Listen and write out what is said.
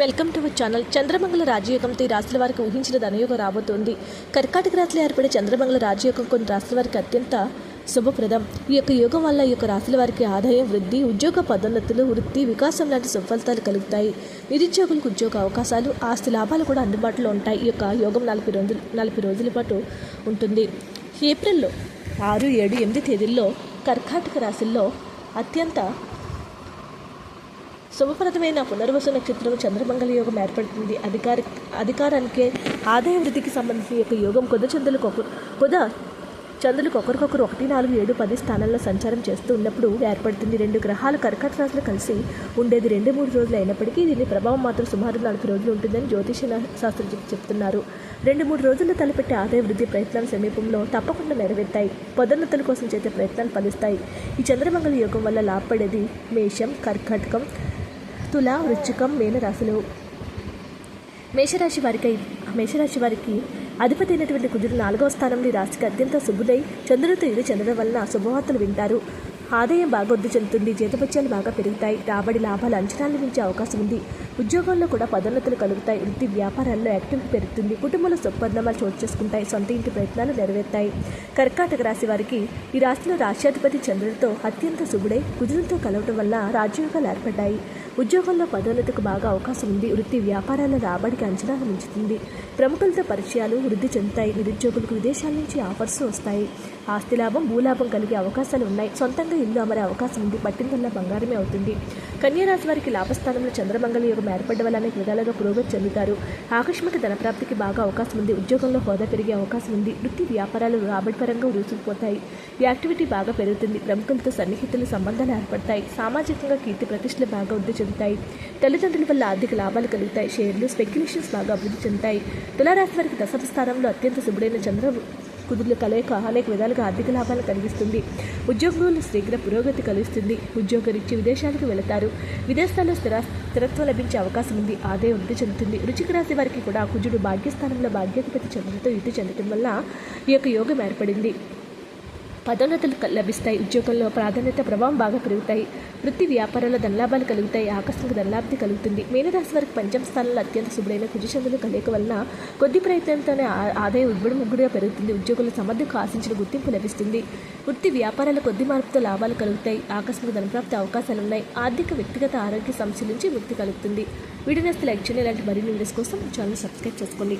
Welcome to our channel. చంద్రమంగళ రాజయోగంతో ఈ రాశుల వారికి ఊహించిన ధనయోగం రాబోతోంది. కర్కాటక రాశిలో ఏర్పడే చంద్రమంగళ రాజయోగం కొన్ని రాశుల వారికి అత్యంత శుభప్రదం. ఈ యొక్క యోగం వల్ల ఈ యొక్క రాశుల వారికి ఆదాయం వృద్ధి ఉద్యోగ పదోన్నతులు వృత్తి వికాసం లాంటి సుఫలితాలు కలుగుతాయి. నిరుద్యోగులకు ఉద్యోగ అవకాశాలు ఆస్తి లాభాలు కూడా అందుబాటులో ఉంటాయి. ఈ యొక్క యోగం నలభై రోజులు నలభై రోజుల పాటు ఉంటుంది. ఏప్రిల్లో ఆరు ఏడు ఎనిమిది తేదీల్లో కర్కాటక రాశుల్లో అత్యంత శుభప్రదమైన పునర్వసు నక్షత్రం చంద్రమంగళ యోగం ఏర్పడుతుంది. అధికారి అధికారానికి ఆదాయ వృద్ధికి సంబంధించిన యొక్క యోగం కొద్ది చంద్రులకు ఒకరు చంద్రులకు ఒకరికొకరు ఒకటి నాలుగు ఏడు పది స్థానాల్లో సంచారం చేస్తూ ఉన్నప్పుడు ఏర్పడుతుంది. రెండు గ్రహాలు కర్కట రాశులు కలిసి ఉండేది రెండు మూడు రోజులు అయినప్పటికీ దీని ప్రభావం మాత్రం సుమారు నలభై రోజులు ఉంటుందని జ్యోతిష శాస్త్రజ్ఞులు చెప్తున్నారు. రెండు మూడు రోజుల్లో తలపెట్టే ఆదాయ వృద్ధి ప్రయత్నాల సమీపంలో తప్పకుండా నెరవేర్తాయి. పదోన్నతుల కోసం చేసే ప్రయత్నాలు ఫలిస్తాయి. ఈ చంద్రమంగళ యోగం వల్ల లాభపడేది మేషం కర్కటకం తుల వృచ్చికం మీనరాశులు. మేషరాశి వారికి మేషరాశి వారికి అధిపతి అయినటువంటి కుజుడు నాలుగవ స్థానంలో రాశికి అత్యంత శుభుడై చంద్రుడితో ఇది చెందడం వలన శుభవార్తలు వింటారు. ఆదాయం బాగా వృద్ధి చెందుతుంది జీతపత్యాలు బాగా పెరుగుతాయి రాబడి లాభాలు అంచనాలు మించే అవకాశం ఉంది. ఉద్యోగాల్లో కూడా పదోన్నతులు కలుగుతాయి వృత్తి వ్యాపారాల్లో యాక్టివిటీ పెరుగుతుంది కుటుంబంలో సుపరిణామాలు చోటు చేసుకుంటాయి సొంత ఇంటి ప్రయత్నాలు నెరవేరుతాయి. కర్కాటక రాశి వారికి ఈ రాశిలో రాష్ట్రాధిపతి చంద్రుడితో అత్యంత శుభుడై కుజులతో కలవటం వల్ల రాజ్యోగాలు ఏర్పడ్డాయి. ఉద్యోగంలో పదోన్నతికి బాగా అవకాశం ఉంది వృత్తి వ్యాపారాల రాబడికి అంచనాలు మించుతుంది. ప్రముఖులతో పరిచయాలు వృద్ధి చెందుతాయి నిరుద్యోగులకు విదేశాల నుంచి ఆఫర్స్ వస్తాయి. ఆస్తి లాభం భూలాభం కలిగే అవకాశాలు ఉన్నాయి. సొంతంగా ఇల్లు అమరే అవకాశం ఉంది. పట్టిందల్లా బంగారమే అవుతుంది. కన్యారాశి వారికి లాభస్థానంలో చంద్రమంగళ యోగం ఏర్పడడం వల్ల అనేక విధాలుగా పురోగతి చెందుతారు. ఆకస్మిక ధనప్రాప్తికి బాగా అవకాశం ఉంది. ఉద్యోగంలో హోదా పెరిగే అవకాశం ఉంది. వృత్తి వ్యాపారాలు రాబడి పరంగా రూసుకుపోతాయి యాక్టివిటీ బాగా పెరుగుతుంది. ప్రముఖులతో సన్నిహితులు సంబంధాలు ఏర్పడతాయి. సామాజికంగా కీర్తి ప్రతిష్టలు బాగా వృద్ధి చెందుతాయి. తల్లిదండ్రుల వల్ల ఆర్థిక లాభాలు కలుగుతాయి. షేర్లు స్పెక్యులేషన్స్ బాగా అభివృద్ధి చెందుతాయి. తులారాశి వారికి దశమ స్థానంలో అత్యంత శుభుడైన చంద్ర కుదుర్ల కలయిక అనేక విధాలుగా ఆర్థిక లాభాలు కలిగిస్తుంది. ఉద్యోగులు శీఘ్ర పురోగతి కలుస్తుంది ఉద్యోగరీత్యా విదేశాలకు వెళతారు. విదేశాల్లో స్థిర స్థిరత్వం లభించే అవకాశం ఉంది. ఆదాయం వృద్ధి చెందుతుంది. రుచిక రాశి వారికి కూడా కుజుడు భాగ్యస్థానంలో భాగ్యాధిపతి చంద్రుడితో ఇటు చెందడం వల్ల ఈ యొక్క యోగం ఏర్పడింది. పదోన్నతులు లభిస్తాయి. ఉద్యోగంలో ప్రాధాన్యత ప్రభావం బాగా పెరుగుతాయి. వృత్తి వ్యాపారంలో ధనలాభాలు కలుగుతాయి. ఆకస్మిక ధనలాభి కలుగుతుంది. మీనరాశి వారికి పంచమ స్థానంలో అత్యంత శుభ్రైన కుజచంద్రులు కలయిక వలన కొద్ది ప్రయత్నంతోనే ఆ- ఆదాయం ఉబ్బడి ముగ్గుడుగా పెరుగుతుంది. ఉద్యోగుల సమర్థకు ఆశించిన గుర్తింపు లభిస్తుంది. వృత్తి వ్యాపారాల కొద్ది మార్పుతో లాభాలు కలుగుతాయి. ఆకస్మిక ధనప్రాప్తి అవకాశాలు ఉన్నాయి. ఆర్థిక వ్యక్తిగత ఆరోగ్య సమస్యల నుంచి ముక్తి కలుగుతుంది. వీడియో నేస్తే లైక్ చేయండి. ఇలాంటి మరిన్ని వీడియోస్ కోసం ఛానల్ సబ్స్క్రైబ్ చేసుకోండి.